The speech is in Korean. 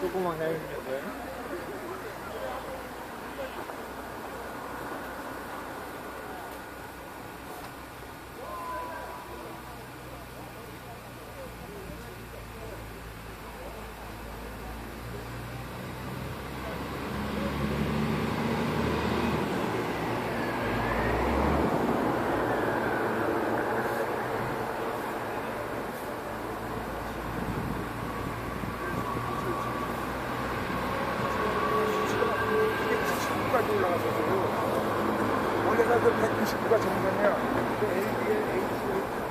조그만 애 있는데. 100까지 올라갔었어요. 원래가 그 199가 정상이야.